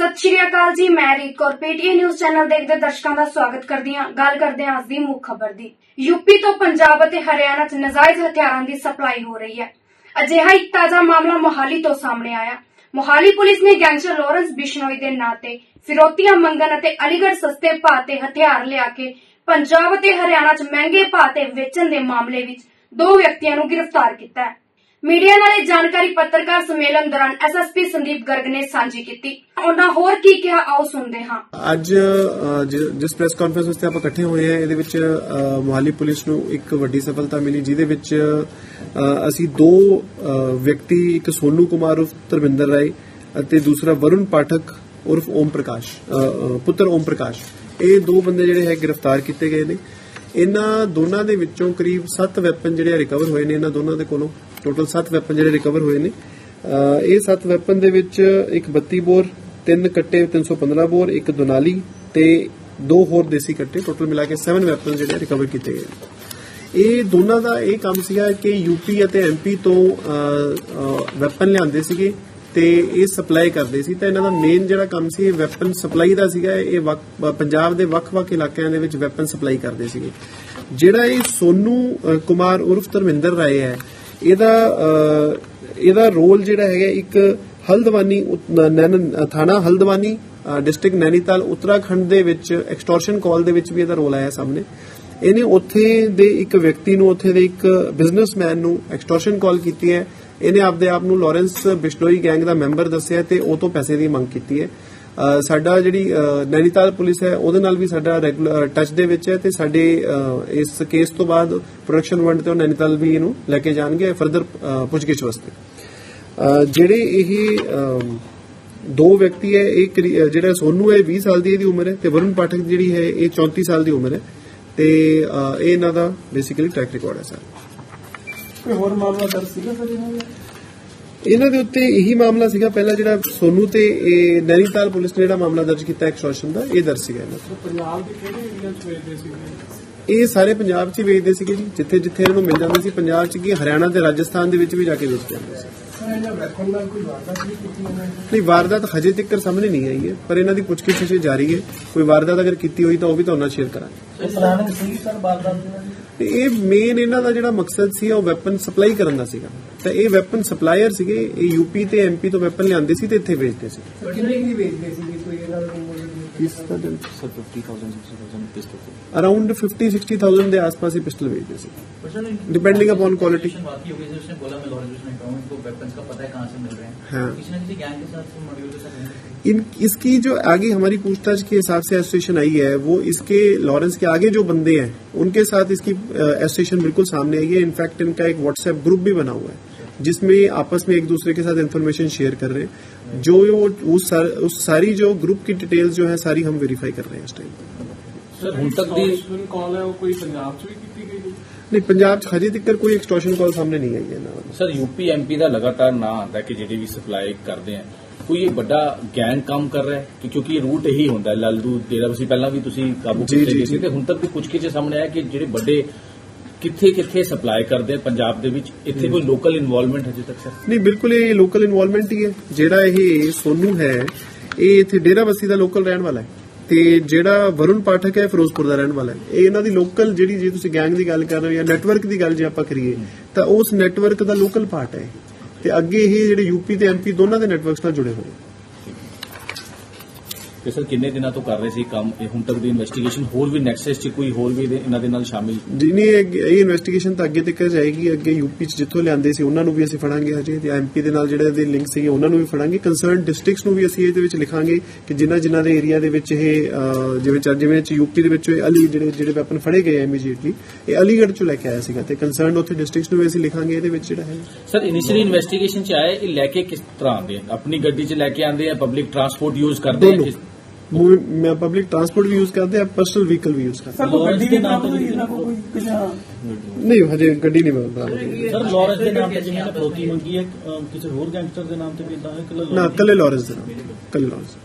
ਸਤਿ ਸ਼੍ਰੀ ਅਕਾਲ ਜੀ, ਮੈਂ ਰੀਕੌਰ ਪੀਟੀਏ ਨਿਊਜ਼ ਚੈਨਲ ਦੇਖਦੇ ਦਰਸ਼ਕਾਂ ਦਾ ਸਵਾਗਤ ਕਰਦੀ ਹਾਂ। ਗੱਲ ਕਰਦੇ ਹਾਂ ਅੱਜ ਦੀ ਮੁੱਖ ਖਬਰ ਦੀ। ਯੂਪੀ ਤੋਂ ਪੰਜਾਬ ਅਤੇ ਹਰਿਆਣਾ 'ਚ ਨਜਾਇਜ਼ ਹਥਿਆਰਾਂ ਦੀ ਸਪਲਾਈ ਹੋ ਰਹੀ ਹੈ। ਅਜਿਹਾ ਇੱਕ ਤਾਜ਼ਾ ਮਾਮਲਾ ਮੋਹਾਲੀ ਤੋਂ ਸਾਹਮਣੇ ਆਇਆ। ਮੋਹਾਲੀ ਪੁਲਿਸ ਨੇ ਗੈਂਗਸਟਰ ਲਾਰੈਂਸ ਬਿਸ਼ਨੋਈ ਦੇ ਨਾਂ ਤੇ ਫਿਰੋਤੀਆਂ ਮੰਗਨ ਅਤੇ ਅਲੀਗੜ੍ਹ ਸਸਤੇ ਭਾਅ ਤੇ ਹਥਿਆਰ ਲਿਆ ਕੇ ਪੰਜਾਬ ਅਤੇ ਹਰਿਆਣਾ 'ਚ ਮਹਿੰਗੇ ਭਾਅ ਤੇ ਵੇਚਣ ਦੇ ਮਾਮਲੇ ਵਿੱਚ ਦੋ ਵਿਅਕਤੀਆਂ ਨੂੰ ਗ੍ਰਿਫਤਾਰ ਕੀਤਾ ਹੈ। ਮੀਡੀਆ ਨਾਲ ਇਹ ਜਾਣਕਾਰੀ ਪੱਤਰਕਾਰ ਸੰਮੇਲਨ ਦੌਰਾਨ ਐਸਐਸਪੀ ਸੰਦੀਪ ਗਰਗ ਨੇ ਸਾਂਝੀ ਕੀਤੀ। ਉਹਨਾਂ ਹੋਰ ਕੀ ਕਿਹਾ ਆਓ ਸੁਣਦੇ ਹਾਂ। ਅੱਜ ਅ, ਜ- ਜਿਸ ਪ੍ਰੈਸ ਕਾਨਫਰੰਸ ਵਾਸਤੇ ਆਪਾਂ ਇਕੱਠੇ ਹੋਏ ਹਾਂ ਇਹਦੇ ਵਿੱਚ ਅ, ਮੋਹਾਲੀ ਪੁਲਿਸ ਨੂੰ ਇੱਕ ਵੱਡੀ ਸਫਲਤਾ ਮਿਲੀ ਜਿਹਦੇ ਵਿੱਚ ਅ, ਅਸੀਂ ਦੋ ਅ, ਵਿਅਕਤੀ ਇੱਕ ਸੋਨੂ ਕੁਮਾਰ ਉਰਫ ਧਰਮਿੰਦਰ ਰਾਏ ਅਤੇ ਦੂਸਰਾ ਵਰੁਣ ਪਾਠਕ ਉਰਫ ਓਮ ਪ੍ਰਕਾਸ਼ ਅ, ਅ, ਪੁੱਤਰ ਓਮ ਪ੍ਰਕਾਸ਼। ਇਹ ਦੋ ਬੰਦੇ ਜਿਹੜੇ ਹੈ ਗ੍ਰਿਫਤਾਰ ਕੀਤੇ ਗਏ ਨੇ। ਇਹਨਾਂ ਦੋਨਾਂ ਦੇ ਵਿੱਚੋਂ ਕਰੀਬ 7 ਵੈਪਨ ਜਿਹੜੇ ਰਿਕਵਰ ਹੋਏ ਨੇ, ਇਹਨਾਂ ਦੋਨਾਂ ਦੇ ਕੋਲੋਂ ਟੋਟਲ 7 ਵੈਪਨ ਜਿਹੜੇ ਰਿਕਵਰ ਹੋਏ ਨੇ। ਇਹ 7 ਵੈਪਨ ਦੇ ਵਿੱਚ ਇੱਕ 32 ਬੋਰ, ਤਿੰਨ ਕੱਟੇ 315 ਬੋਰ, ਇੱਕ ਦੁਨਾਲੀ ਤੇ ਦੋ ਹੋਰ ਦੇਸੀ ਕੱਟੇ। ਟੋਟਲ ਮਿਲਾ ਕੇ 7 ਵੈਪਨ ਜਿਹੜੇ ਰਿਕਵਰ ਕੀਤੇ ਗਏ ਇਹ ਦੋਨਾਂ ਦਾ ਇਹ ਕੰਮ ਸੀਗਾ ਕਿ ਯੂਪੀ ਅਤੇ ਐਮਪੀ ਤੋਂ ਵੈਪਨ ਲਿਆਂਦੇ ਸੀਗੇ। ਤੇ ਇਹ ਸਪਲਾਈ ਕਰਦੇ ਸੀ, ਤਾਂ ਇਹਨਾਂ ਦਾ ਮੇਨ ਜਿਹੜਾ ਕੰਮ ਸੀ, ਇਹ ਵੈਪਨ ਸਪਲਾਈ ਦਾ ਸੀਗਾ, ਇਹ ਪੰਜਾਬ ਦੇ ਵੱਖ-ਵੱਖ ਇਲਾਕਿਆਂ ਦੇ ਵਿੱਚ ਵੈਪਨ ਸਪਲਾਈ ਕਰਦੇ ਸੀਗੇ। ਜਿਹੜਾ ਇਹ ਸੋਨੂ ਕੁਮਾਰ ਉਰਫ ਧਰਮਿੰਦਰ ਰਾਏ ਹੈ, ਇਹਦਾ ਇਹਦਾ ਰੋਲ ਜਿਹੜਾ ਹੈਗਾ, ਇੱਕ ਹਲਦਵਾਨੀ ਥਾਣਾ ਹਲਦਵਾਨੀ ਡਿਸਟ੍ਰਿਕਟ ਨੈਨੀਤਾਲ, ਉੱਤਰਾਖੰਡ ਦੇ ਵਿੱਚ ਐਕਸਟੋਰਸ਼ਨ ਕਾਲ ਦੇ ਵਿੱਚ ਵੀ ਇਹਦਾ ਰੋਲ ਆਇਆ ਸਾਹਮਣੇ। ਇਹਨੇ ਉੱਥੇ ਦੇ ਇੱਕ ਵਿਅਕਤੀ ਨੂੰ, ਉੱਥੇ ਦੇ ਇੱਕ ਬਿਜ਼ਨਸਮੈਨ ਨੂੰ ਐਕਸਟੋਰਸ਼ਨ ਕਾਲ ਕੀਤੀ ਹੈ। ਇਹਨੇ ਆਪਦੇ ਆਪ ਨੂੰ ਲਾਰੈਂਸ ਬਿਸ਼ਨੋਈ ਗੈਂਗ ਦਾ ਮੈਂਬਰ ਦੱਸਿਆ ਤੇ ਉਹ ਤੋਂ ਪੈਸੇ ਦੀ ਮੰਗ ਕੀਤੀ ਹੈ। ਸਾਡਾ ਜਿਹੜੀ ਨੈਨੀਤਾਲ ਪੁਲਿਸ ਹੈ, ਉਹਦੇ ਨਾਲ ਵੀ ਸਾਡਾ ਰੈਗੂਲਰ ਟੱਚ ਦੇ ਵਿੱਚ ਹੈ ਤੇ ਸਾਡੇ ਇਸ ਕੇਸ ਤੋਂ ਬਾਅਦ ਪ੍ਰੋਡਕਸ਼ਨ ਵੰਡ ਤੇ ਉਹ ਨੈਨੀਤਾਲ ਵੀ ਇਹਨੂੰ ਲੈ ਕੇ ਜਾਣਗੇ ਫਰਦਰ ਪੁੱਛਗਿੱਛ ਵਾਸਤੇ। ਜਿਹੜੇ ਇਹ ਦੋ ਵਿਅਕਤੀ ਹੈ, ਇਹ ਕਰੀ- ਜਿਹੜਾ ਸੋਨੂ ਹੈ 20 ਸਾਲ ਦੀ ਇਹਦੀ ਉਮਰ ਹੈ ਤੇ ਵਰੁਣ ਪਾਠਕ ਜਿਹੜੀ ਹੈ, ਇਹ 34 ਸਾਲ ਦੀ ਉਮਰ ਹੈ ਤੇ ਇਹ ਇਹਨਾਂ ਦਾ ਬੇਸਿਕਲੀ ਟਰੈਕ ਰਿਕਾਰਡ ਹੈ ਸਰ ਕੋਈ ਹੋਰ ਮਾਮਲਾ ਦਰਜ ਸੀਗਾ ਸਰ ਇਹਨਾਂ ਦਾ? ਇਹਨਾਂ ਦੇ ਉੱਤੇ ਇਹੀ ਮਾਮਲਾ ਸੀਗਾ ਪਹਿਲਾਂ ਜਿਹੜਾ ਸੋਨੂ ਤੇ ਇਹ ਨੈਨੀਤਾਲ ਪੁਲਿਸ ਨੇ ਜਿਹੜਾ ਮਾਮਲਾ ਦਰਜ ਕੀਤਾ ਐਕਸਟੋਰਸ਼ਨ ਦਾ ਇਹ ਦਰਜ ਸੀਗਾ ਇਹਨਾਂ ਦਾ। ਪੰਜਾਬ ਦੇ ਕਿਹੜੇ ਏਰੀਆ ਚ ਵੇਚਦੇ ਸੀ ਇਹ ਸਾਰੇ ਪੰਜਾਬ 'ਚ ਵੇਚਦੇ ਸੀਗੇ ਜੀ ਜਿੱਥੇ ਜਿੱਥੇ ਇਹਨਾਂ ਨੂੰ ਮਿਲ ਜਾਂਦੇ ਸੀ ਪੰਜਾਬ 'ਚ ਕੀ ਹਰਿਆਣਾ ਤੇ ਰਾਜਸਥਾਨ ਦੇ ਵਿੱਚ ਵੀ ਜਾ ਕੇ ਵੇਚ ਜਾਂਦੇ ਸੀ। ਨੇ ਨਹੀਂ ਵਾਰਦਾਤ ਹਜੇ ਤੱਕ ਸਾਹਮਣੇ ਨਹੀਂ ਆਈ ਹੈ ਪਰ ਇਹਨਾਂ ਦੀ ਪੁੱਛਗਿੱਛ ਅਜੇ ਜਾਰੀ ਹੈ। ਕੋਈ ਵਾਰਦਾਤ ਅਗਰ ਕੀਤੀ ਹੋਈ ਤਾਂ ਉਹ ਵੀ ਤੁਹਾਨੂੰ ਸ਼ੇਅਰ ਕਰਾਂਗੇ। ਦੀ ਤੇ ਇਹ ਮੇਨ ਇਹਨਾਂ ਦਾ ਜਿਹੜਾ ਮਕਸਦ ਸੀ ਉਹ ਵੈਪਨ ਸਪਲਾਈ ਕਰਨ ਦਾ ਸੀਗਾ। ਤਾਂ ਇਹ ਵੈਪਨ ਸਪਲਾਇਰ ਸੀਗੇ ਇਹ ਯੂਪੀ ਤੇ ਐਮਪੀ ਤੋਂ ਵੈਪਨ ਲਿਆਂਦੇ ਸੀ ਤੇ ਇੱਥੇ ਵੇਚਦੇ ਸੀ। ਕਿੰਨੇ ਕੀ ਵੇਚਦੇ ਸੀ ਕੋਈ ਇਹਨਾਂ अराउंड फिफ्टी सिक्सटी थाउज़ेंड के आसपास ही पिस्टल भेज थे डिपेंडिंग अपॉन क्वालिटी इसकी जो आगे हमारी पूछताछ के हिसाब से एसोसिएशन आई है वो इसके लॉरेंस के आगे जो बंदे हैं उनके साथ इसकी एसोसिएशन बिल्कुल सामने आई है। इनफैक्ट इनका एक व्हाट्सएप ग्रुप भी बना हुआ है। जिसमें आपस में एक दूसरे के साथ इन्फॉर्मेशन शेयर कर रहे हैं जो वो उस, सार, उस सारी जो ग्रुप की डिटेल्स जो है सारी हम वेरीफाई कर रहे हैं इस टाइम ਸਰ ਹੁਣ ਤੱਕ ਦੀ ਕਾਲ ਹੈ ਉਹ ਕੋਈ ਪੰਜਾਬ ਚ ਵੀ ਕੀਤੀ ਗਈ ਹੈ नहीं पंजाब च हजे तक कोई एक्सटॉर्शन कॉल सामने नहीं आई है ना ਸਰ ਯੂਪੀ ਐਮਪੀ ਦਾ ਲਗਾਤਾਰ ਨਾਂ ਆਉਂਦਾ ਕਿ ਜਿਹੜੇ ਵੀ ਸਪਲਾਈ ਕਰਦੇ ਆ ਕੋਈ ਇਹ ਵੱਡਾ ਗੈਂਗ ਕੰਮ ਕਰ ਰਿਹਾ ਹੈ ਕਿ ਕਿਉਂਕਿ ਇਹ ਰੂਟ ਇਹੀ ਹੁੰਦਾ ਹੈ, ਲਾਲੂ ਡੇਰਾ ਬਸੀ ਪਹਿਲਾਂ ਵੀ ਤੁਸੀਂ ਕਾਬੂ ਜੀ, ਕੀਤੇ ਜੀ, ਗਏ ਸੀ ਜੀ। ਤੇ ਹੁਣ ਤੱਕ ਵੀ ਕੁਝ ਕਿਛੇ ਸਾਹਮਣੇ ਆਇਆ ਕਿ ਜਿਹੜੇ ਵੱਡੇ ਕਿੱਥੇ ਕਿੱਥੇ ਸਪਲਾਈ ਕਰਦੇ ਪੰਜਾਬ ਦੇ ਵਿੱਚ? ਇੱਥੇ ਕੋਈ ਲੋਕਲ ਇਨਵੋਲਵਮੈਂਟ ਹਜੇ ਤੱਕ ਸਰ ਨਹੀਂ, ਬਿਲਕੁਲ ਇਹ ਲੋਕਲ ਇਨਵੋਲਵਮੈਂਟ ਹੀ ਹੈ। ਜਿਹੜਾ ਇਹ ਸੋਨੂ ਹੈ, ਇਹ ਇੱਥੇ ਡੇਰਾ ਬਸੀ ਦਾ ਲੋਕਲ ਰਹਿਣ ਵਾਲਾ ਹੈ। ਤੇ ਜਿਹੜਾ ਵਰੁਣ ਪਾਠਕ ਹੈ, ਫਿਰੋਜ਼ਪੁਰ ਦਾ ਰਹਿਣ ਵਾਲਾ ਹੈ। ਇਹ ਇਹਨਾਂ ਦੀ ਲੋਕਲ ਜਿਹੜੀ, ਜੇ ਤੁਸੀਂ ਗੈਂਗ ਦੀ ਗੱਲ ਕਰ ਰਹੇ ਹੋ ਜਾਂ ਨੈਟਵਰਕ ਦੀ ਗੱਲ ਜੇ ਆਪਾਂ ਕਰੀਏ, ਤਾਂ ਉਸ ਨੈਟਵਰਕ ਦਾ ਲੋਕਲ ਪਾਰਟ ਹੈ। ਤੇ ਅੱਗੇ ਇਹ ਜਿਹੜੇ ਯੂਪੀ ਤੇ ਐਮਪੀ ਦੋਨਾਂ ਦੇ ਨੈਟਵਰਕਸ ਨਾਲ ਜੁੜੇ ਹੋਏ। ਤੇ ਸਰ ਕਿੰਨੇ ਦਿਨਾਂ ਤੋਂ ਕਰ ਰਹੇ ਸੀ ਕੰਮ? ਇਹ ਹੁਣ ਤੱਕ ਦੀ ਇਨਵੈਸਟੀਗੇਸ਼ਨ ਹੋਰ ਵੀ ਨੈਕਸਸ 'ਚ ਕੋਈ ਹੋਰ ਵੀ ਇਹਨਾਂ ਦੇ ਨਾਲ ਸ਼ਾਮਿਲ? ਜਿਹਨੇ ਇਹ ਇਨਵੈਸਟੀਗੇਸ਼ਨ ਤਾਂ ਅੱਗੇ ਤੱਕ ਜਾਏਗੀ। ਅੱਗੇ ਯੂਪੀ ਚ ਜਿੱਥੋਂ ਲਿਆਂਦੇ ਸੀ ਉਹਨਾਂ ਨੂੰ ਵੀ ਅਸੀਂ ਫੜਾਂਗੇ ਹਜੇ। ਤੇ ਐਮਪੀ ਦੇ ਨਾਲ ਜਿਹੜੇ ਇਹਦੇ ਲਿੰਕ ਸੀਗੇ ਉਹਨਾਂ ਨੂੰ ਵੀ ਫੜਾਂਗੇ। ਕੰਸਰਨ ਡਿਸਟ੍ਰਿਕਟਸ ਨੂੰ ਵੀ ਅਸੀਂ ਇਹਦੇ ਵਿੱਚ ਲਿਖਾਂਗੇ ਕਿ ਜਿਨ੍ਹਾਂ ਜਿਨ੍ਹਾਂ ਦੇ ਏਰੀਆ ਦੇ ਵਿੱਚ ਇਹ ਜਿਵੇਂ ਚ- ਜਿਵੇਂ ਚ ਯੂਪੀ ਦੇ ਵਿੱਚ ਇਹ ਅਲੀ ਜਿਹੜੇ ਜਿਹੜੇ ਵੈਪਨ ਫੜੇ ਗਏ ਇਮੀਡੀਏਟਲੀ ਇਹ ਅਲੀਗੜ੍ਹ ਚੋਂ ਲੈ ਕੇ ਆਇਆ ਸੀਗਾ। ਤੇ ਕੰਸਰਨ ਉੱਥੇ ਡਿਸਟ੍ਰਿਕਟਸ ਨੂੰ ਵੀ ਅਸੀਂ ਲਿਖਾਂਗੇ ਇਹਦੇ ਵਿੱਚ ਜਿਹੜਾ ਹੈ। ਸਰ ਇਨੀਸ਼ੀਅਲੀ ਇਨਵੈਸਟੀਗੇਸ਼ਨ 'ਚ ਆਏ ਇਹ ਲੈ ਕੇ ਕਿਸ ਤਰ੍ਹਾਂ ਆਉਂਦੇ ਆਪਣੀ ਗੱਡੀ 'ਚ ਲੈ ਕੇ ਆਉਂਦੇ ਆ ਪਬਲਿਕ ਟਰਾਂਸਪੋਰਟ ਯੂਜ਼ ਕਰਦੇ ਆ? ਪਬਲਿਕ ਟਰਾਂਸਪੋਰਟ ਵੀ ਯੂਜ਼ ਕਰਦੇ ਆ ਪਰਸਨਲ ਵਹੀਕਲ ਵੀ ਯੂਜ਼ ਕਰਦੇ ਸਰ ਕੋਈ ਗੱਡੀ ਦੇ ਨਾਮ ਤੋਂ ਕੋਲ ਕੋਈ ਕੁਝ ਨਹੀਂ ਹਜੇ ਗੱਡੀ ਨਹੀਂ ਬਰਾਬਰ ਸਰ ਲਾਰੈਂਸ ਦੇ ਨਾਮ ਤੇ ਜਿਹਨਾਂ ਨੇ ਫਰੋਤੀ ਮੰਗੀ ਹੈ ਕਿਸੇ ਹੋਰ ਗੈਂਗਸਟਰ ਦੇ ਨਾਮ ਤੇ ਵੀ ਇਦਾਂ ਹੈ ਕਿ ਨਾ ਕੱਲੇ ਲਾਰੈਂਸ ਦੇ ਨਾਮ ਕੱਲੇ ਲਾਰੈਂਸ